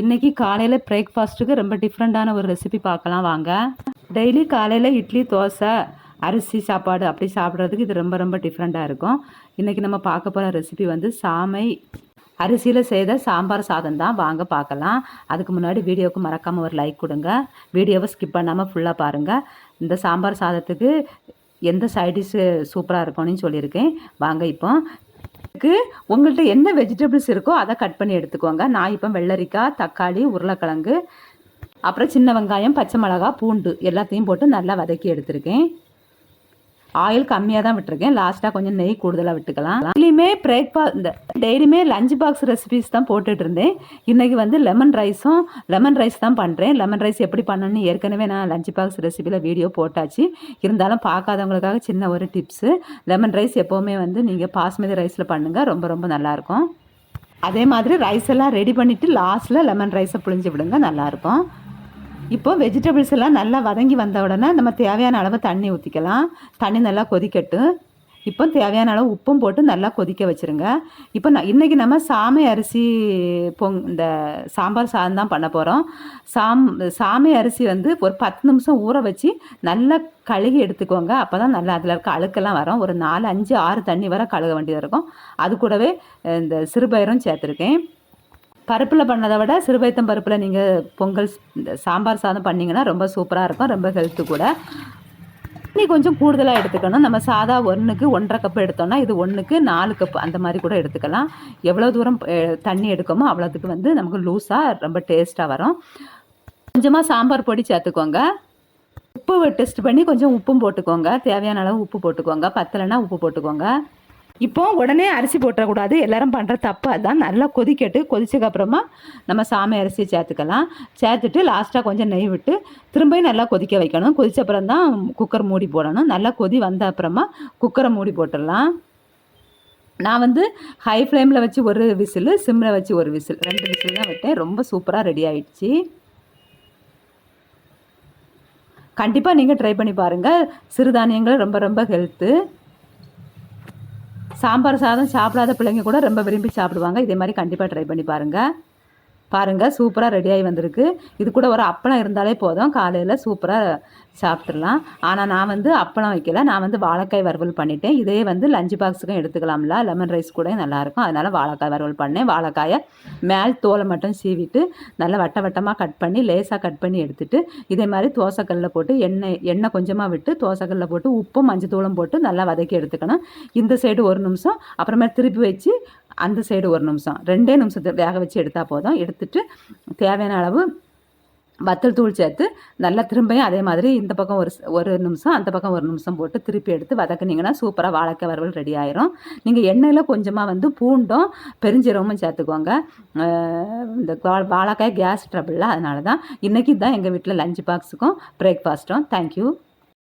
இன்னைக்கு காலையில் பிரேக்ஃபாஸ்ட்டுக்கு ரொம்ப டிஃப்ரெண்ட்டான ஒரு ரெசிபி பார்க்கலாம் வாங்க. டெய்லி காலையில் இட்லி தோசை அரிசி சாப்பாடு அப்படி சாப்பிட்றதுக்கு இது ரொம்ப ரொம்ப டிஃப்ரெண்ட்டாக இருக்கும். இன்றைக்கி நம்ம பார்க்க போகிற ரெசிபி வந்து சாமை அரிசியில் செய்த சாம்பார் சாதம் தான். வாங்க பார்க்கலாம். அதுக்கு முன்னாடி வீடியோவுக்கு மறக்காமல் ஒரு லைக் கொடுங்க. வீடியோவை ஸ்கிப் பண்ணாமல் ஃபுல்லாக பாருங்கள் இந்த சாம்பார் சாதத்துக்கு எந்த சைடிஷ் சூப்பராக இருக்கும்னு சொல்லியிருக்கேன். வாங்க இப்போ இதுக்கு உங்கள்கிட்ட என்ன வெஜிடபிள்ஸ் இருக்கோ அதை கட் பண்ணி எடுத்துக்கோங்க. நான் இப்போ வெள்ளரிக்காய் தக்காளி உருளைக்கிழங்கு அப்புறம் சின்ன வெங்காயம் பச்சை மிளகா பூண்டு எல்லாத்தையும் போட்டு நல்லா வதக்கி எடுத்திருக்கேன். ஆயில் கம்மியாக தான் விட்டுருக்கேன். லாஸ்ட்டாக கொஞ்சம் நெய் கூடுதலாக விட்டுக்கலாம். டெய்லியுமே பிரேக்ஃபாஸ்ட் இந்த டெய்லியுமே லஞ்ச் பாக்ஸ் ரெசிபிஸ் தான் போட்டுட்டு இருந்தேன். இன்றைக்கி வந்து லெமன் ரைஸும் லெமன் ரைஸ் தான் பண்ணுறேன் லெமன் ரைஸ் எப்படி பண்ணணும்னு ஏற்கனவே நான் லஞ்ச் பாக்ஸ் ரெசிபியில் வீடியோ போட்டாச்சு. இருந்தாலும் பார்க்காதவங்களுக்காக சின்ன ஒரு டிப்ஸு லெமன் ரைஸ் எப்போவுமே வந்து நீங்கள் பாஸ்மதி ரைஸில் பண்ணுங்கள் ரொம்ப ரொம்ப நல்லாயிருக்கும் அதே மாதிரி ரைஸ் எல்லாம் ரெடி பண்ணிவிட்டு லாஸ்ட்டில் லெமன் ரைஸை புழிஞ்சு விடுங்க. நல்லாயிருக்கும் இப்போ வெஜிடபிள்ஸ் எல்லாம் நல்லா வதங்கி வந்த உடனே நம்ம தேவையான அளவு தண்ணி ஊற்றிக்கலாம் தண்ணி நல்லா கொதிக்கட்டும் இப்போ தேவையான அளவு உப்பும் போட்டு நல்லா கொதிக்க வச்சுருங்க. இப்போ நான் இன்றைக்கி நம்ம சாமை அரிசி பொங் இந்த சாம்பார் சாதம் தான் பண்ண போகிறோம் சாம் சாமை அரிசி வந்து ஒரு பத்து நிமிஷம் ஊற வச்சு நல்லா கழுகி எடுத்துக்கோங்க. அப்போ தான் நல்லா அதில் இருக்க அழுக்கெல்லாம் வரும். ஒரு நாலு அஞ்சு ஆறு தண்ணி வர கழுக வேண்டியதாக இருக்கும். அது கூடவே இந்த சிறுபயிரும் சேர்த்துருக்கேன். பருப்பில் பண்ணதை விட சிறுபைத்தம் பருப்பில் நீங்கள் பொங்கல் இந்த சாம்பார் சாதம் பண்ணிங்கன்னா ரொம்ப சூப்பராக இருக்கும் ரொம்ப ஹெல்த்து கூட. நீ கொஞ்சம் கூடுதலாக எடுத்துக்கணும். நம்ம சாதா ஒன்றுக்கு ஒன்றரை கப்பு எடுத்தோம்னா இது ஒன்றுக்கு நாலு கப்பு அந்த மாதிரி கூட எடுத்துக்கலாம். எவ்வளோ தூரம் தண்ணி எடுக்கமோ அவ்வளோத்துக்கு வந்து நமக்கு லூஸாக ரொம்ப டேஸ்ட்டாக வரும். கொஞ்சமாக சாம்பார் பொடி சேர்த்துக்கோங்க. உப்பு டெஸ்ட் பண்ணி கொஞ்சம் உப்பும் போட்டுக்கோங்க. தேவையான அளவு உப்பு போட்டுக்கோங்க. பத்தலைன்னா உப்பு போட்டுக்கோங்க. இப்போ உடனே அரிசி போட்டுறக்கூடாது. எல்லாரும் பண்ணுற தப்பு அதான். நல்லா கொதிக்கட்டு. கொதிச்சதுக்கு அப்புறமா நம்ம சாமி அரிசி சேர்த்துக்கலாம். சேர்த்துட்டு லாஸ்ட்டாக கொஞ்சம் நெய் விட்டு திரும்பியும் நல்லா கொதிக்க வைக்கணும். கொதிச்ச அப்புறம் தான் குக்கர் மூடி போடணும். நல்லா கொதி வந்த அப்புறமா குக்கரை மூடி போட்டுடலாம். நான் வந்து ஹை ஃப்ளேமில் வச்சு ஒரு விசில் சிம்மில் வச்சு ஒரு விசில். ரெண்டு விசில் தான் விட்டேன். ரொம்ப சூப்பராக ரெடி ஆயிடுச்சு. கண்டிப்பாக நீங்கள் ட்ரை பண்ணி பாருங்கள் சிறுதானியங்கள் ரொம்ப ரொம்ப ஹெல்த்து சாம்பார் சாதம் சாப்பிடாத பிள்ளைங்க கூட ரொம்ப விரும்பி சாப்பிடுவாங்க. இதே மாதிரி கண்டிப்பாக ட்ரை பண்ணி பாருங்கள் பாருங்கள் சூப்பராக ரெடியாகி வந்திருக்கு. இது கூட ஒரு அப்பளம் இருந்தாலே போதும். காலையில் சூப்பராக சாப்பிட்றலாம் ஆனால் நான் வந்து அப்பளம் வைக்கல. நான் வந்து வாழைக்காய் வறுவல் பண்ணிட்டேன். இதே வந்து லஞ்ச் பாக்ஸுக்கும் எடுத்துக்கலாம்ல. லெமன் ரைஸ் கூட நல்லாயிருக்கும். அதனால் வாழைக்காய் வறுவல் பண்ணேன். வாழைக்காயை மேல் தோலை மட்டும் சீவிட்டு நல்லா வட்ட வட்டமாக கட் பண்ணி லேசாக கட் பண்ணி எடுத்துட்டு இதே மாதிரி தோசைக்கல்லில் போட்டு எண்ணெய் எண்ணெய் கொஞ்சமாக விட்டு தோசைக்கல்லில் போட்டு உப்பும் மஞ்சள் தூளும் போட்டு நல்லா வதக்கி எடுத்துக்கணும். இந்த சைடு ஒரு நிமிஷம். அப்புறமே திருப்பி வச்சு அந்த சைடு ஒரு நிமிஷம். ரெண்டே நிமிஷத்தை வேக வச்சு எடுத்தால் போதும். எடுத்துட்டு தேவையான அளவு வத்தல் தூள் சேர்த்து நல்லா திரும்பியும் அதே மாதிரி இந்த பக்கம் ஒரு ஒரு நிமிஷம் அந்த பக்கம் ஒரு நிமிஷம் போட்டு திருப்பி எடுத்து வதக்குனீங்கன்னா சூப்பராக வாழைக்காய் வறுவல் ரெடி ஆயிரும். நீங்கள் எண்ணெயில் கொஞ்சமாக வந்து பூண்டும் பெருஞ்சீரகமும் சேர்த்துக்கோங்க. இந்த வாழைக்காய் கேஸ் ட்ரபிளில் அதனால தான் இன்றைக்கி தான் எங்கள் வீட்டில் லஞ்ச் பாக்ஸுக்கும் பிரேக்ஃபாஸ்ட்டும் தேங்க்யூ